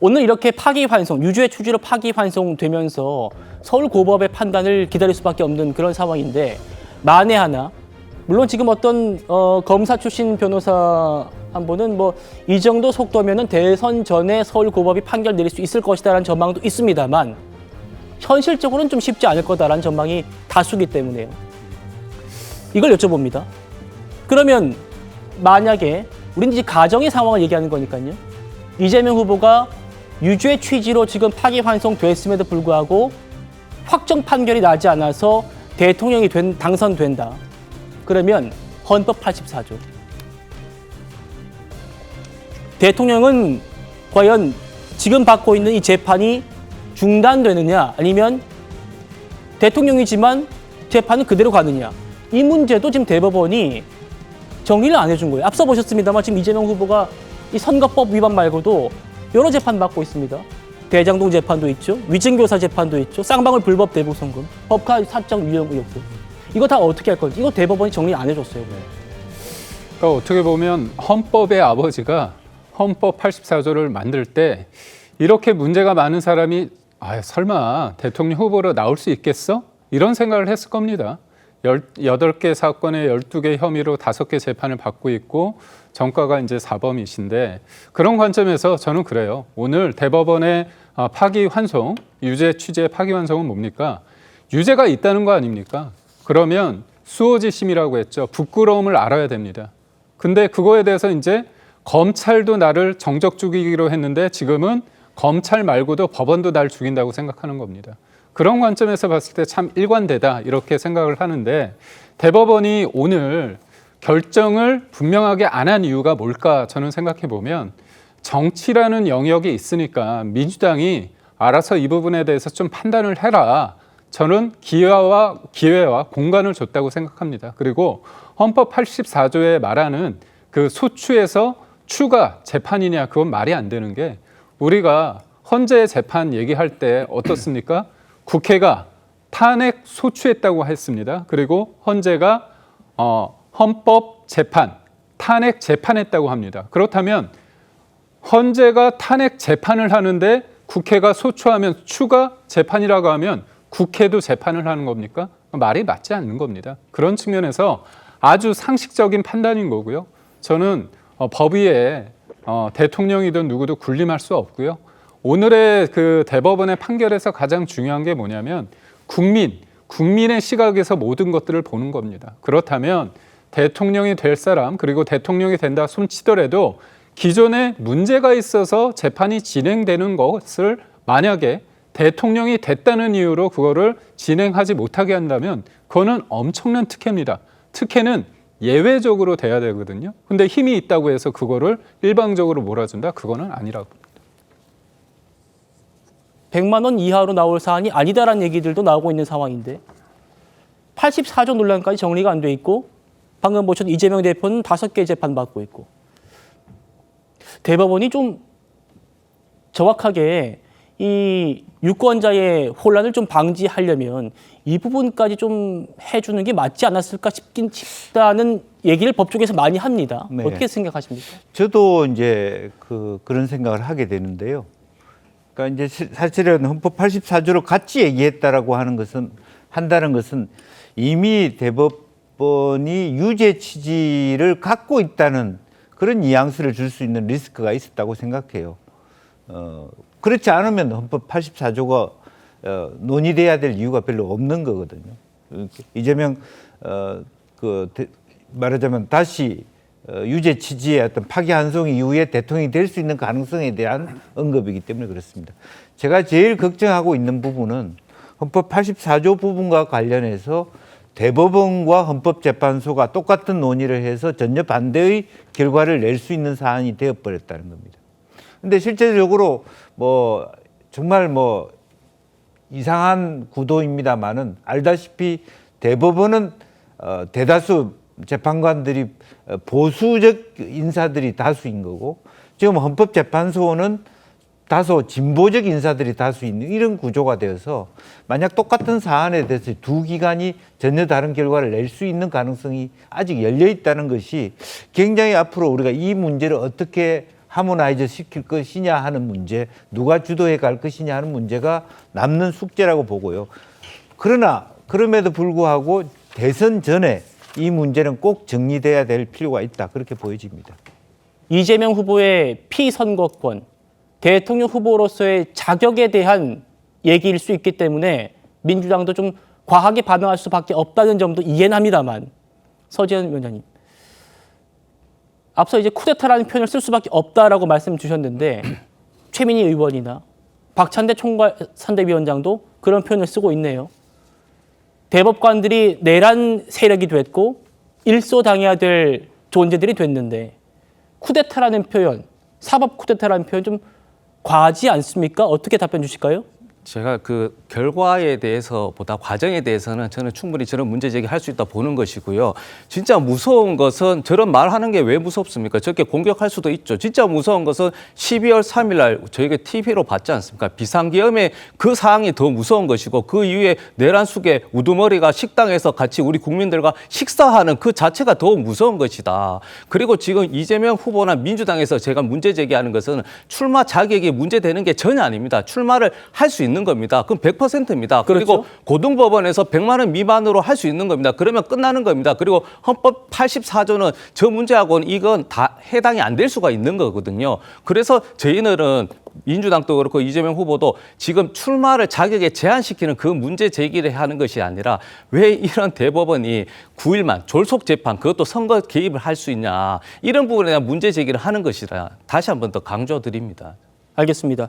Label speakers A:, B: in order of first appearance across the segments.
A: 오늘 이렇게 파기환송, 유죄 추지로 파기환송되면서 서울고법의 판단을 기다릴 수밖에 없는 그런 상황인데 만에 하나 물론 지금 어떤 어, 검사 출신 변호사 한 분은 뭐 이 정도 속도면은 대선 전에 서울고법이 판결 내릴 수 있을 것이다라는 전망도 있습니다만 현실적으로는 좀 쉽지 않을 거다라는 전망이 다수기 때문에요. 이걸 여쭤봅니다. 그러면 만약에 우리는 이제 가정의 상황을 얘기하는 거니까요. 이재명 후보가 유죄 취지로 지금 파기환송됐음에도 불구하고 확정 판결이 나지 않아서 대통령이 된, 당선된다. 그러면 헌법 84조. 대통령은 과연 지금 받고 있는 이 재판이 중단되느냐 아니면 대통령이지만 재판은 그대로 가느냐 이 문제도 지금 대법원이 정리를 안 해준 거예요. 앞서 보셨습니다만 지금 이재명 후보가 이 선거법 위반 말고도 여러 재판 받고 있습니다. 대장동 재판도 있죠. 위증교사 재판도 있죠. 쌍방울 불법 대북 송금, 법카 사적 유용 의혹들. 이거 다 어떻게 할 건지 이거 대법원이 정리 안 해줬어요.
B: 그러니까 어떻게 보면 헌법의 아버지가 헌법 84조를 만들 때 이렇게 문제가 많은 사람이 아 설마 대통령 후보로 나올 수 있겠어? 이런 생각을 했을 겁니다. 열, 8개 사건에 12개 혐의로 5개 재판을 받고 있고 정가가 이제 사범이신데 그런 관점에서 저는 그래요. 오늘 대법원의 아, 파기환송, 유죄 취지의 파기환송은 뭡니까? 유죄가 있다는 거 아닙니까? 그러면 수호지심이라고 했죠. 부끄러움을 알아야 됩니다. 근데 그거에 대해서 이제 검찰도 나를 정적 죽이기로 했는데 지금은 검찰 말고도 법원도 날 죽인다고 생각하는 겁니다. 그런 관점에서 봤을 때 참 일관되다 이렇게 생각을 하는데 대법원이 오늘 결정을 분명하게 안 한 이유가 뭘까 저는 생각해 보면 정치라는 영역이 있으니까 민주당이 알아서 이 부분에 대해서 좀 판단을 해라. 저는 기회와 기회와 공간을 줬다고 생각합니다. 그리고 헌법 84조에 말하는 그 소추에서 추가 재판이냐 그건 말이 안 되는 게 우리가 헌재 재판 얘기할 때 어떻습니까? 국회가 탄핵 소추했다고 했습니다. 그리고 헌재가 어, 헌법 재판 탄핵 재판했다고 합니다. 그렇다면 헌재가 탄핵 재판을 하는데 국회가 소추하면 추가 재판이라고 하면 국회도 재판을 하는 겁니까? 말이 맞지 않는 겁니다. 그런 측면에서 아주 상식적인 판단인 거고요. 저는 어, 법위에 어, 대통령이든 누구도 군림할 수 없고요. 오늘의 그 대법원의 판결에서 가장 중요한 게 뭐냐면 국민, 국민의 시각에서 모든 것들을 보는 겁니다. 그렇다면 대통령이 될 사람 그리고 대통령이 된다 손치더라도 기존에 문제가 있어서 재판이 진행되는 것을 만약에 대통령이 됐다는 이유로 그거를 진행하지 못하게 한다면 그거는 엄청난 특혜입니다. 특혜는 예외적으로 돼야 되거든요. 근데 힘이 있다고 해서 그거를 일방적으로 몰아준다? 그거는 아니라고.
A: 100만 원 이하로 나올 사안이 아니다라는 얘기들도 나오고 있는 상황인데 84조 논란까지 정리가 안 돼 있고 방금 보셨던 이재명 대표는 다섯 개 재판 받고 있고 대법원이 좀 정확하게 이 유권자의 혼란을 좀 방지하려면 이 부분까지 좀 해주는 게 맞지 않았을까 싶긴 싶다는 얘기를 법조계에서 많이 합니다.
C: 네.
A: 어떻게 생각하십니까?
C: 저도 이제 그 그런 생각을 하게 되는데요. 그러니까 이제 시- 사실은 헌법 84조를 같이 얘기했다라고 하는 것은 한다는 것은 이미 대법원이 유죄 취지를 갖고 있다는 그런 뉘앙스를 줄 수 있는 리스크가 있었다고 생각해요. 어, 그렇지 않으면 헌법 84조가 어, 논의돼야 될 이유가 별로 없는 거거든요. 이재명 어, 그 대- 말하자면 다시 어, 유죄 취지의 어떤 파기환송 이후에 대통령이 될 수 있는 가능성에 대한 언급이기 때문에 그렇습니다. 제가 제일 걱정하고 있는 부분은 헌법 84조 부분과 관련해서 대법원과 헌법재판소가 똑같은 논의를 해서 전혀 반대의 결과를 낼 수 있는 사안이 되어버렸다는 겁니다. 근데 실제적으로 뭐 정말 뭐 이상한 구도입니다만은 알다시피 대법원은 어, 대다수 재판관들이 어, 보수적 인사들이 다수인 거고 지금 헌법재판소는 다소 진보적 인사들이 다수 있는 이런 구조가 되어서 만약 똑같은 사안에 대해서 두 기관이 전혀 다른 결과를 낼 수 있는 가능성이 아직 열려 있다는 것이 굉장히 앞으로 우리가 이 문제를 어떻게 하모나이저 시킬 것이냐 하는 문제, 누가 주도해 갈 것이냐 하는 문제가 남는 숙제라고 보고요. 그러나 그럼에도 불구하고 대선 전에 이 문제는 꼭 정리돼야 될 필요가 있다. 그렇게 보여집니다.
A: 이재명 후보의 피선거권, 대통령 후보로서의 자격에 대한 얘기일 수 있기 때문에 민주당도 좀 과하게 반응할 수밖에 없다는 점도 이해는 합니다만 서지현 위원장님 앞서 이제 쿠데타라는 표현을 쓸 수밖에 없다라고 말씀 주셨는데 최민희 의원이나 박찬대 총괄선대위원장도 그런 표현을 쓰고 있네요. 대법관들이 내란 세력이 됐고 일소당해야 될 존재들이 됐는데 쿠데타라는 표현, 사법 쿠데타라는 표현 좀 과하지 않습니까? 어떻게 답변 주실까요?
D: 제가 그 결과에 대해서보다 과정에 대해서는 저는 충분히 저런 문제 제기할 수 있다 보는 것이고요. 진짜 무서운 것은 저런 말하는 게 왜 무섭습니까? 저렇게 공격할 수도 있죠. 진짜 무서운 것은 12월 3일 날 저희가 TV로 봤지 않습니까? 비상계엄의 그 상황이 더 무서운 것이고 그 이후에 내란 속에 우두머리가 식당에서 같이 우리 국민들과 식사하는 그 자체가 더 무서운 것이다. 그리고 지금 이재명 후보나 민주당에서 제가 문제 제기하는 것은 출마 자격이 문제되는 게 전혀 아닙니다. 출마를 할 수 있는 겁니다. 그럼 100%입니다. 그리고
A: 그렇죠.
D: 고등법원에서 100만 원 미만으로 할 수 있는 겁니다. 그러면 끝나는 겁니다. 그리고 헌법 84조는 저 문제하고는 이건 다 해당이 안 될 수가 있는 거거든요. 그래서 저희는 민주당도 그렇고 이재명 후보도 지금 출마를 자격에 제한시키는 그 문제 제기를 하는 것이 아니라 왜 이런 대법원이 9일만 졸속 재판 그것도 선거 개입을 할 수 있냐 이런 부분에 대한 문제 제기를 하는 것이라 다시 한 번 더 강조드립니다.
A: 알겠습니다.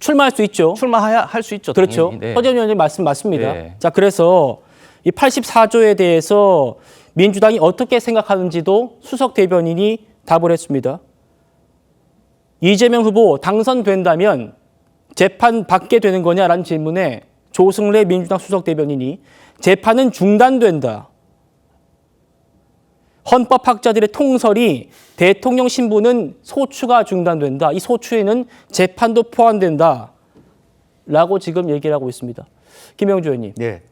A: 출마할 수 있죠.
D: 출마할 수 있죠.
A: 그렇죠.
D: 당연히. 네.
A: 허재현 의원님 말씀 맞습니다.
D: 네.
A: 자, 그래서 이 84조에 대해서 민주당이 어떻게 생각하는지도 수석 대변인이 답을 했습니다. 이재명 후보 당선된다면 재판 받게 되는 거냐라는 질문에 조승래 민주당 수석 대변인이 재판은 중단된다. 헌법학자들의 통설이 대통령 신부는 소추가 중단된다. 이 소추에는 재판도 포함된다. 라고 지금 얘기를 하고 있습니다. 김영주 의원님,
C: 네.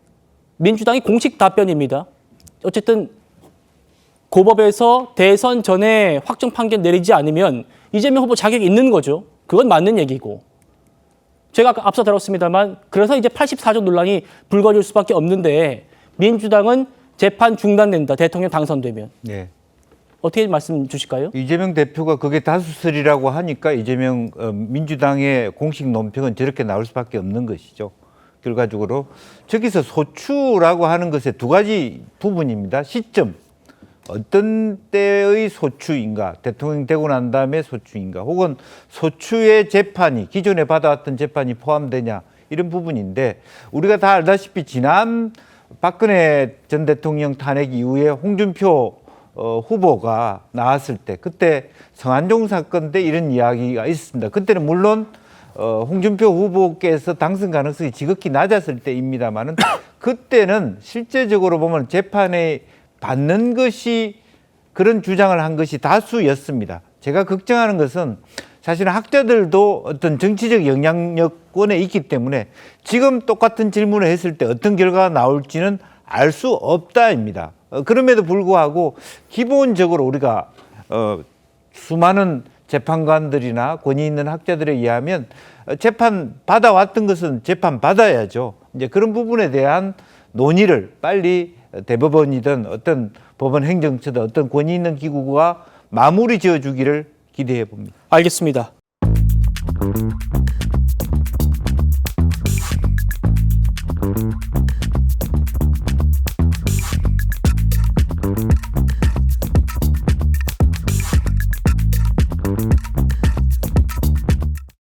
A: 민주당이 공식 답변입니다. 어쨌든 고법에서 대선 전에 확정 판결 내리지 않으면 이재명 후보 자격이 있는 거죠. 그건 맞는 얘기고. 제가 앞서 들었습니다만 그래서 이제 84조 논란이 불거질 수밖에 없는데 민주당은 재판 중단된다. 대통령 당선되면.
C: 네.
A: 어떻게 말씀 주실까요?
C: 이재명 대표가 그게 다수설이라고 하니까 이재명 어, 민주당의 공식 논평은 저렇게 나올 수밖에 없는 것이죠. 결과적으로 저기서 소추라고 하는 것에 두 가지 부분입니다. 시점. 어떤 때의 소추인가, 대통령 되고 난 다음에 소추인가, 혹은 소추의 재판이 기존에 받아왔던 재판이 포함되냐 이런 부분인데 우리가 다 알다시피 지난 박근혜 전 대통령 탄핵 이후에 홍준표 어, 후보가 나왔을 때 그때 성안종 사건 때 이런 이야기가 있었습니다. 그때는 물론 어, 홍준표 후보께서 당선 가능성이 지극히 낮았을 때입니다만은 그때는 실제적으로 보면 재판에 받는 것이 그런 주장을 한 것이 다수였습니다. 제가 걱정하는 것은 사실은 학자들도 어떤 정치적 영향력권에 있기 때문에 지금 똑같은 질문을 했을 때 어떤 결과가 나올지는 알 수 없다입니다. 어, 그럼에도 불구하고 기본적으로 우리가 어, 수많은 재판관들이나 권위 있는 학자들에 의하면 어, 재판 받아왔던 것은 재판 받아야죠. 이제 그런 부분에 대한 논의를 빨리 대법원이든 어떤 법원 행정처든 어떤 권위 있는 기구가 마무리 지어 주기를 기대해 봅니다.
A: 알겠습니다.